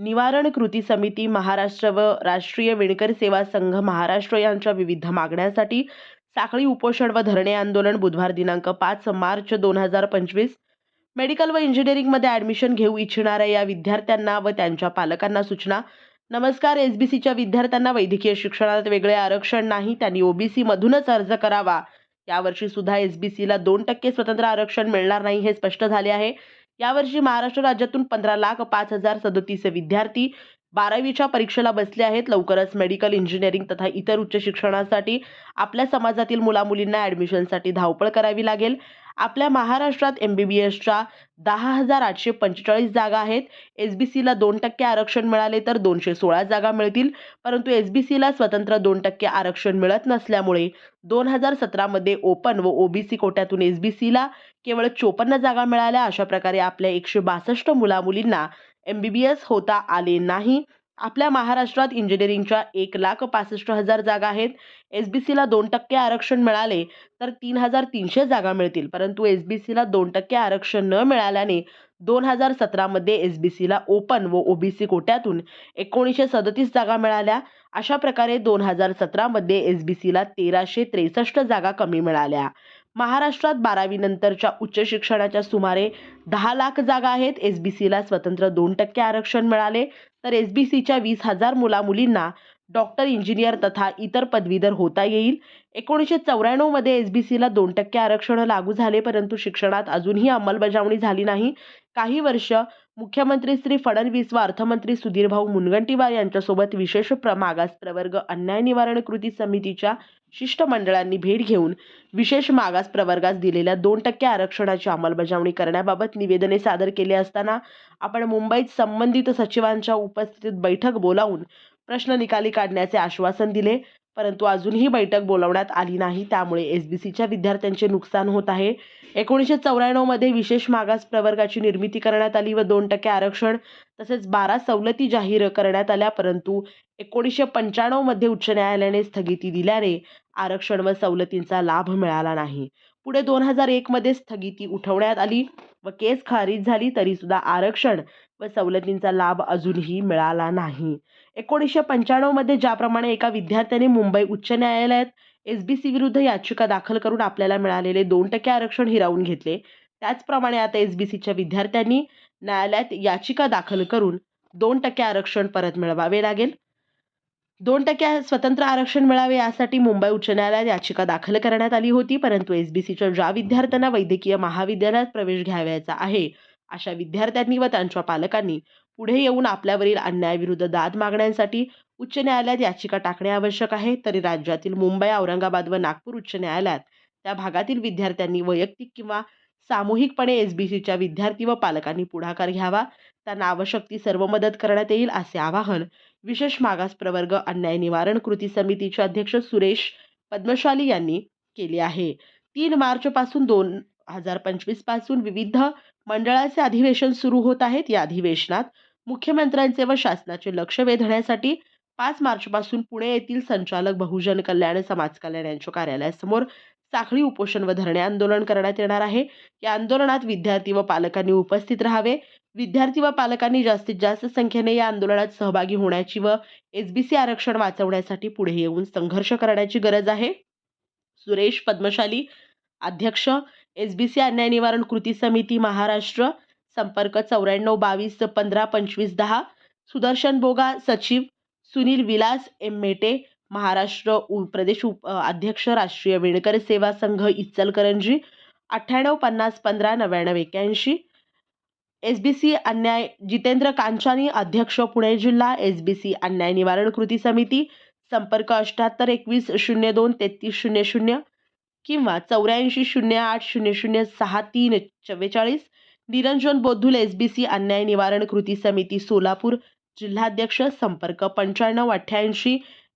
निवारण कृती समिती महाराष्ट्र व राष्ट्रीय विणकर सेवा संघ महाराष्ट्र यांच्या विविध मागण्यांसाठी साखळी उपोषण व धरणे आंदोलन बुधवार दिनांक पाच मार्च दोन हजार पंचवीस. मेडिकल व इंजिनिअरिंगमध्ये ॲडमिशन घेऊ इच्छिणाऱ्या या विद्यार्थ्यांना व त्यांच्या पालकांना सूचना. नमस्कार एस बी सीच्या विद्यार्थ्यांना वैद्यकीय शिक्षणात वेगळे आरक्षण नाही त्यांनी ओबीसीमधूनच अर्ज करावा. यावर्षी सुद्धा एस बी सीला दोन टक्के स्वतंत्र आरक्षण मिळणार नाही हे स्पष्ट झाले आहे. यावर्षी महाराष्ट्र राज्यातून पंधरा लाख पाच हजार सदतीस विद्यार्थी बारावीच्या परीक्षेला बसले आहेत. लवकरच मेडिकल इंजिनिअरिंग तथा इतर उच्च शिक्षणासाठी आपल्या समाजातील मुलामुलींना ॲडमिशनसाठी धावपळ करावी लागेल. आपल्या महाराष्ट्रात एम बी बी एसच्या दहा हजार आठशे पंचेचाळीस जागा आहेत. एस बी सीला दोन टक्के आरक्षण मिळाले तर दोनशे सोळा जागा मिळतील. परंतु एस बी सीला स्वतंत्र दोन टक्के आरक्षण मिळत नसल्यामुळे दोन हजार सतरामध्ये ओपन व ओबीसी कोट्यातून एस बी सीला केवळ चोपन्न जागा मिळाल्या. अशा प्रकारे आपल्या एकशे बासष्ट मुलामुलींना एम बी बी एस होता आले नाही. आपल्या महाराष्ट्रात इंजिनिअरिंगच्या एक लाख पासष्ट हजार जागा आहेत. एस बी सीला दोन टक्के आरक्षण मिळाले तर तीन हजार तीनशे जागा मिळतील. परंतु एस बी सीला दोन टक्के आरक्षण न मिळाल्याने दोन हजार सतरामध्ये एस बी सीला ओपन व ओबीसी कोट्यातून एकोणीसशे सदतीस जागा मिळाल्या. अशा प्रकारे दोन हजार सतरामध्ये एस बी सीला तेराशे त्रेसष्ट जागा कमी मिळाल्या. महाराष्ट्रात बारावीनंतरच्या उच्च शिक्षणाच्या सुमारे दहा लाख जागा आहेत. एस बी सीला स्वतंत्र दोन टक्के आरक्षण मिळाले. तर एस बी सीच्या वीस हजार मुलामुलींना डॉक्टर इंजिनियर तथा इतर पदवीधर होता येईल. एकोणीसशे चौऱ्याण्णवमध्ये एस बी सीला दोन टक्के आरक्षण लागू झाले परंतु शिक्षणात अजूनही अंमलबजावणी झाली नाही. काही वर्ष मुख्यमंत्री श्री फडणवीस व अर्थमंत्री सुधीरभाऊ मुनगंटीवार यांच्यासोबत विशेष प्र मागास प्रवर्ग अन्याय निवारण कृती समितीच्या शिष्टमंडळांनी भेट घेऊन विशेष मागास प्रवर्गास दिलेल्या दोन टक्के आरक्षणाची अंमलबजावणी करण्याबाबत निवेदने सादर केले असताना आपण मुंबईत संबंधित सचिवांच्या उपस्थितीत बैठक बोलावून प्रश्न निकाली काढण्याचे आश्वासन दिले. परंतु अजूनही बैठक बोलावण्यात आली नाही. त्यामुळे एस बी सीच्या विद्यार्थ्यांचे नुकसान होत आहे. एकोणीसशे चौऱ्याण्णवमध्ये विशेष मागास प्रवर्गाची निर्मिती करण्यात आली व दोन टक्के आरक्षण तसेच बारा सवलती जाहीर करण्यात आल्या. परंतु एकोणीसशे पंच्याण्णवमध्ये उच्च न्यायालयाने स्थगिती दिल्याने आरक्षण व सवलतींचा लाभ मिळाला नाही. पुढे दोन हजार एकमध्ये स्थगिती उठवण्यात आली व केस खारिज झाली तरीसुद्धा आरक्षण व सवलतींचा लाभ अजूनही मिळाला नाही. एकोणीसशे पंच्याण्णवमध्ये ज्याप्रमाणे एका विद्यार्थ्याने मुंबई उच्च न्यायालयात एस बी सी विरुद्ध याचिका दाखल करून आपल्याला मिळालेले दोन टक्के आरक्षण हिरावून घेतले त्याचप्रमाणे आता एस बी सीच्या विद्यार्थ्यांनी न्यायालयात याचिका दाखल करून दोन टक्के आरक्षण परत मिळवावे लागेल. दोन टक्के स्वतंत्र आरक्षण मिळावे यासाठी मुंबई उच्च न्यायालयात याचिका दाखल करण्यात आली होती परंतु एस बी सीच्या ज्या विद्यार्थ्यांना वैद्यकीय महाविद्यालयात प्रवेश घ्यावयाचा आहे अशा विद्यार्थ्यांनी व त्यांच्या पालकांनी पुढे येऊन आपल्यावरील अन्यायाविरुद्ध दाद मागण्यांसाठी उच्च न्यायालयात याचिका टाकणे आवश्यक आहे. तरी राज्यातील मुंबई औरंगाबाद व नागपूर उच्च न्यायालयात त्या भागातील विद्यार्थ्यांनी वैयक्तिक किंवा सामूहिकपणे एस बी सीच्या विद्यार्थी व पालकांनी पुढाकार घ्यावा. त्यांना आवश्यक ती सर्व मदत करण्यात येईल असे आवाहन विशेष मागास प्रवर्ग अन्याय निवारण कृती समितीचे अध्यक्ष सुरेश पद्मशाली यांनी केले आहे. तीन मार्चपासून दोन हजार पंचवीसपासून विविध मंडळाचे अधिवेशन सुरू होत आहेत. या अधिवेशनात मुख्यमंत्र्यांचे व शासनाचे लक्ष वेधण्यासाठी पाच मार्चपासून पुणे येथील संचालक बहुजन कल्याण समाज कल्याण यांच्या कार्यालयासमोर साखळी उपोषण व धरणे आंदोलन करण्यात येणार आहे. या आंदोलनात विद्यार्थी व पालकांनी उपस्थित राहावे. विद्यार्थी व पालकांनी जास्तीत जास्त संख्येने या आंदोलनात सहभागी होण्याची व एस बी सी आरक्षण वाचवण्यासाठी पुढे येऊन संघर्ष करण्याची गरज आहे. सुरेश पद्मशाली अध्यक्ष एस बी सी अन्याय निवारण कृती समिती महाराष्ट्र संपर्क चौऱ्याण्णव बावीस पंधरा पंचवीस दहा सुदर्शन बोगा सचिव सुनील विलास एम मेटे महाराष्ट्र उ प्रदेश उप अध्यक्ष राष्ट्रीय विणकर सेवा संघ इचलकरंजी अठ्ठ्याण्णव पन्नास पंधरा नव्याण्णव एक्याऐंशी. एस बी सी अन्याय जितेंद्र कांचानी अध्यक्ष पुणे जिल्हा एस बी सी अन्याय निवारण कृती समिती संपर्क अठ्ठ्याहत्तर एकवीस शून्य दोन तेहतीस शून्य शून्य किंवा चौऱ्याऐंशी शून्य आठ शून्य शून्य सहा तीन चव्वेचाळीस. Niranjan Boddhul S B C अन्याय निवारण कृती समिती सोलापूर जिल्हाध्यक्ष संपर्क पंच्याण्णव अठ्ठ्याऐंशी.